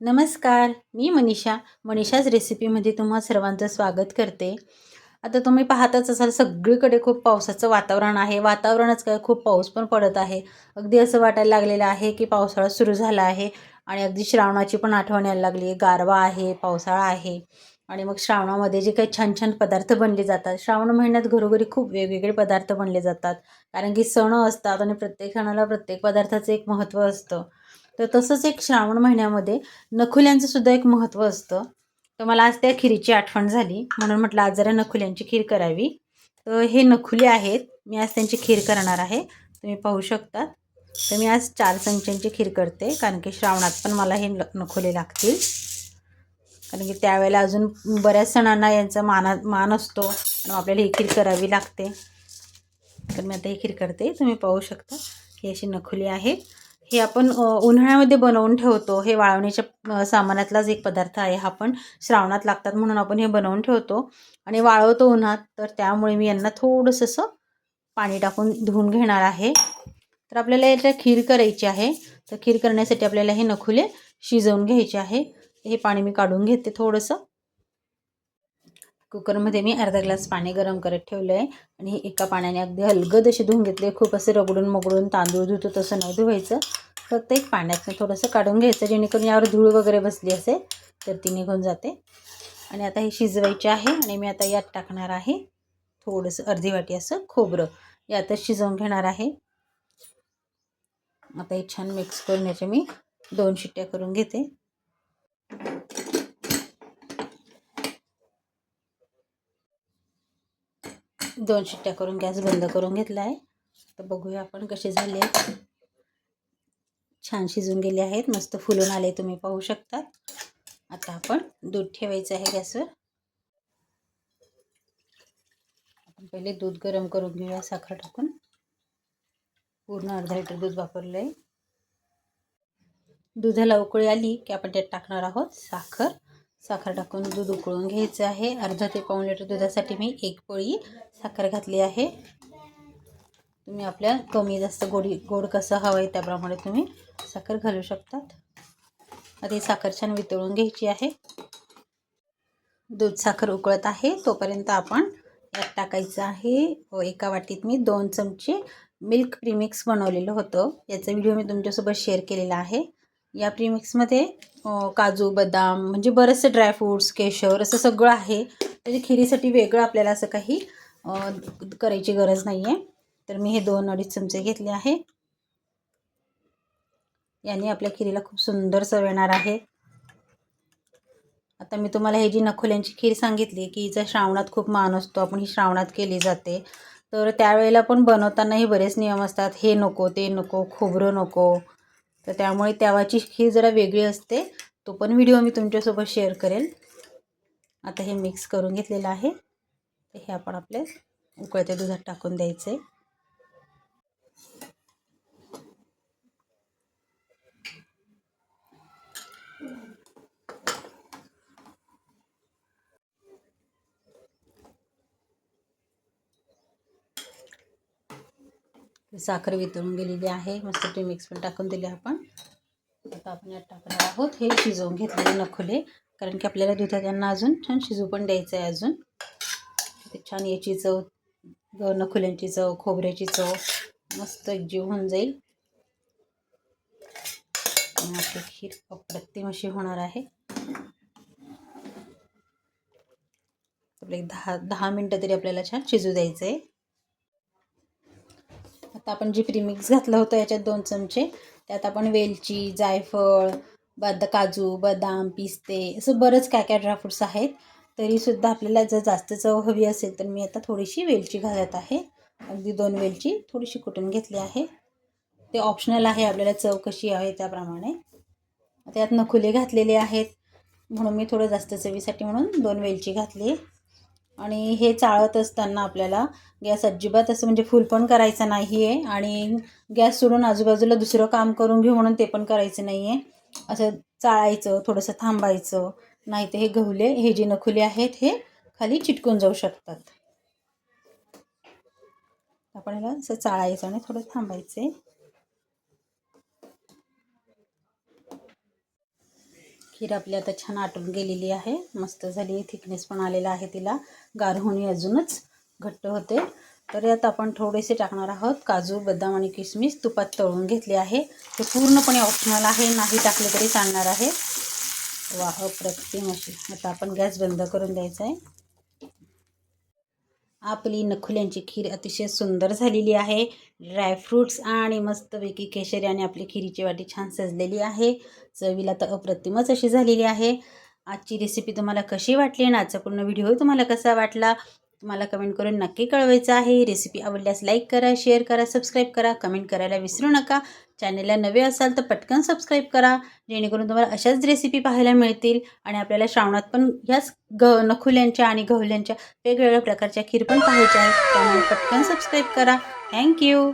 नमस्कार मी मनीषा. मनीषाच रेसिपीमध्ये तुम्हा सर्वांचं स्वागत करते. आता तुम्ही पाहतच असाल सगळीकडे खूप पावसाचं वातावरण आहे. वातावरणच काय खूप पाऊस पण पडत आहे. अगदी असं वाटायला लागलेलं आहे की पावसाळा सुरू झाला आहे आणि अगदी श्रावणाची पण आठवण यायला लागली. आहे गारवा आहे पावसाळा आहे आणि मग श्रावणामध्ये जे काही छान छान पदार्थ बनले जातात श्रावण महिन्यात घरोघरी खूप वेगवेगळे पदार्थ बनले जातात. कारण की सण असतात आणि प्रत्येक सणाला प्रत्येक पदार्थाचं एक महत्त्व असतं. तर तसंच एक श्रावण महिन्यामध्ये नखुल्यांचं सुद्धा एक महत्त्व असतं. तर मला आज त्या खिरीची आठवण झाली. म्हणून म्हटलं आज जरा नखुल्यांची खीर करावी. तर हे नखुले आहेत. मी आज त्यांची खीर करणार आहे. तुम्ही पाहू शकता तर मी आज चार संचांची खीर करते. कारण की श्रावणात पण मला हे नखुले लागतील. कारण की त्यावेळेला अजून बऱ्याच सणांना यांचा माना मान असतो. आणि आपल्याला ही खीर करावी लागते. तर मी आता ही खीर करते. तुम्ही पाहू शकता. ही अशी नखुली आहे. हे आपण उन्हाळ्यामध्ये बनवून ठेवतो. हे वाळवण्याच्या सामानातलाच एक पदार्थ आहे हा पण. श्रावणात लागतात म्हणून आपण हे बनवून ठेवतो. आणि वाळवतो उन्हात तर त्यामुळे मी यांना थोडंसं असं पाणी टाकून धुवून घेणार आहे. तर आपल्याला याच्या खीर करायची आहे. तर खीर करण्यासाठी आपल्याला हे नखुले शिजवून घ्यायचे आहे. हे पाणी मी काढून घेते थोडंसं. कुकरमध्ये मी अर्धा ग्लास पाणी गरम करत ठेवलं आहे आणि एका पाण्याने अगदी हलगद असे धुवून घेतले. खूप असे रगडून मगडून तांदूळ धुतो तसं नाही धुवायचं. फक्त एक पाण्यातनं थोडंसं काढून घ्यायचं. जेणेकरून यावर धूळ वगैरे बसली असेल तर ती निघून जाते. आणि आता हे शिजवायचे आहे. आणि मी आता यात टाकणार आहे थोडंसं अर्धी वाटी असं खोबरं. यातच शिजवून घेणार आहे. आता हे छान मिक्स करून याचे मी दोन शिट्ट्या करून घेते. दोन शिट्ट्या करून गॅस बंद करून घेतला आहे तर बघूया आपण कसे झाले. छान शिजून गेले आहेत. मस्त फुलून आले तुम्ही पाहू शकता. आता आपण दूध ठेवायचं आहे गॅसवर. आपण पहिले दूध गरम करून घेऊया साखर टाकून. पूर्ण अर्धा लिटर दूध वापरलं आहे दुधाला उकळी आली की आपण त्यात टाकणार आहोत साखर. साखर टाकून दूध उकळून घ्यायचं आहे. अर्धा ते पाऊण लिटर दुधासाठी मी एक पोळी साखर घातली आहे. तुम्ही आपल्या कमी जास्त गोडी गोड कसं हवं आहे त्याप्रमाणे तुम्ही साखर घालू शकतात. आता साखर छान वितळून घ्यायची आहे. दूध साखर उकळत आहे. तोपर्यंत आपण यात टाकायचं आहे. हो, एका वाटीत मी दोन चमचे मिल्क प्रीमिक्स बनवलेलं होतं. याचा व्हिडिओ मी तुमच्यासोबत शेअर केलेला आहे. या प्रीमिक्समध्ये काजू बदाम म्हणजे बरेचसे ड्रायफ्रूट्स केशर असं सगळं आहे. त्याची खिरीसाठी वेगळं आपल्याला असं काही करायची गरज नाही आहे तर मी हे दोन अडीच चमचे घेतले आहे. याने आपल्या खिरीला खूप सुंदर चव येणार आहे. आता मी तुम्हाला हे जी नखोल्यांची खीर सांगितली की हिचा श्रावणात खूप मान असतो आपण ही श्रावणात केली जाते. तर त्यावेळेला पण बनवतानाही बरेच नियम असतात. हे नको ते नको खोबरं नको तर त्यामुळे त्यावाची खीर जरा वेगळी असते. तो पण व्हिडिओ मी तुमच्यासोबत शेअर करेल आता हे मिक्स करून घेतलेलं आहे. हे आपण आपले उकळत्या दुधात टाकून द्यायचं साखर वितळून गेलेली आहे. मस्त ते मिक्स पण टाकून दिले आपण. आता आपण यात टाकणार आहोत. हे शिजवून घेतलेले नखुले. कारण की आपल्याला दुधात त्यांना अजून छान शिजू पण द्यायचं आहे अजून. ते छान याची चव नखुल्यांची चव खोबऱ्याची चव मस्त एकजीव होऊन जाईल. आणि आपली खीर अप्रतिम अशी होणार आहे. आपले दहा दहा मिनटं तरी आपल्याला छान शिजू द्यायचं आहे आता आपण जे प्रीमिक्स घातलं होतं याच्यात दोन चमचे त्यात आपण वेलची जायफळ बद काजू बदाम पिस्ते असं बरंच काय काय ड्रायफ्रूट्स आहेत. तरीसुद्धा आपल्याला जर जास्त चव हवी असेल तर मी आता थोडीशी वेलची घालत आहे. अगदी दोन वेलची थोडीशी कुटून घेतली आहे. ते ऑप्शनल आहे आपल्याला चव कशी आहे त्याप्रमाणे. त्यात नखुले घातलेले आहेत. म्हणून मी थोडं जास्त चवीसाठी म्हणून दोन वेलची घातली आणि हे चाळत असताना आपल्याला गॅस अजिबात असं म्हणजे फुल पण करायचं नाही आहे आणि गॅस सोडून आजूबाजूला दुसरं काम करून घेऊ म्हणून ते पण करायचं नाही आहे असं चाळायचं थोडंसं थांबायचं नाही तर हे गहुले हे जे नखुले आहेत हे खाली चिटकून जाऊ शकतात. आपण याला असं चाळायचं आणि थोडं थांबायचं आहे खीर आपली आता छान आटून गेलेली आहे. मस्त झाली. थिकनेस पण आलेला आहे तिला. गार होणे अजूनच घट्ट होते. तर यात आपण थोडेसे टाकणार आहोत. काजू बदाम आणि किसमिस तुपात तळून घेतले आहे. ते पूर्णपणे ऑप्शनल आहे. नाही टाकले तरी चालणार आहे. वाह अप्रतिम अशी आता आपण गॅस बंद करून द्यायचा आहे. आपली नखुल्यांची खीर अतिशय सुंदर झालेली आहे. ड्रायफ्रूट्स आणि मस्तपैकी केशरी आणि आपली खिरीची वाटी छान सजलेली आहे. चवीला तर अप्रतिमच अशी झालेली आहे. आजची रेसिपी तुम्हाला कशी वाटली आणि आजचा पूर्ण व्हिडिओ तुम्हाला कसा वाटला? तुम्हाला कमेंट करून नक्की कळवायचं आहे. रेसिपी आवडल्यास लाईक करा शेअर करा सबस्क्राईब करा. कमेंट करायला विसरू नका. चॅनलला नवे असाल तर पटकन सबस्क्राईब करा. जेणेकरून तुम्हाला अशाच रेसिपी पाहायला मिळतील आणि आपल्याला श्रावणात पण ह्याच ग नखुल्यांच्या आणि गहुल्यांच्या वेगवेगळ्या प्रकारच्या खीर पण पाहायच्या आहेत. त्यामुळे पटकन सबस्क्राईब करा. थँक्यू